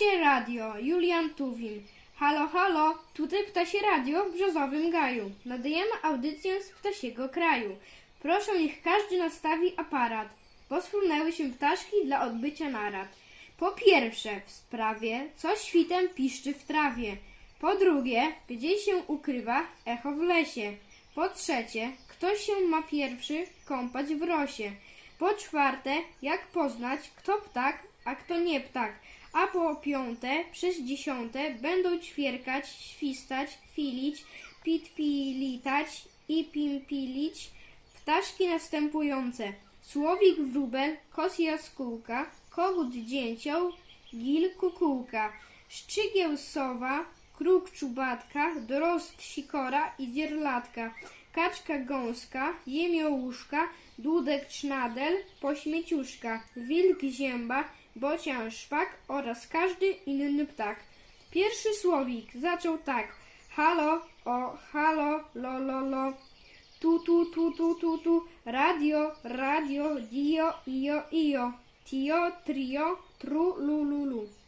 Ptasie Radio, Julian Tuwim. Halo, halo, tutaj Ptasie Radio w Brzozowym Gaju. Nadajemy audycję z ptasiego kraju. Proszę, niech każdy nastawi aparat, bo się ptaszki dla odbycia narad. Po pierwsze, w sprawie, co świtem piszczy w trawie. Po drugie, gdzie się ukrywa echo w lesie. Po trzecie, kto się ma pierwszy kąpać w rosie. Po czwarte, jak poznać, kto ptak, a kto nie ptak. A po piąte, przez dziesiąte będą ćwierkać, świstać, filić, pitpilitać i pimpilić. Ptaszki następujące. Słowik wróbel, kos jaskółka, kogut dzięcioł, gil kukułka, szczygieł sowa, kruk czubatka, drozd sikora i dzierlatka, kaczka gąska, jemiołuszka, dudek cznadel, pośmieciuszka, wilk zięba, bocian szpak oraz każdy inny ptak. Pierwszy słowik zaczął tak. Halo, o, halo, lo, lo, lo. Tu, tu, tu, tu, tu, tu. Radio, radio, dio, io, io. Tio, trio, tru, lu, lu, lu.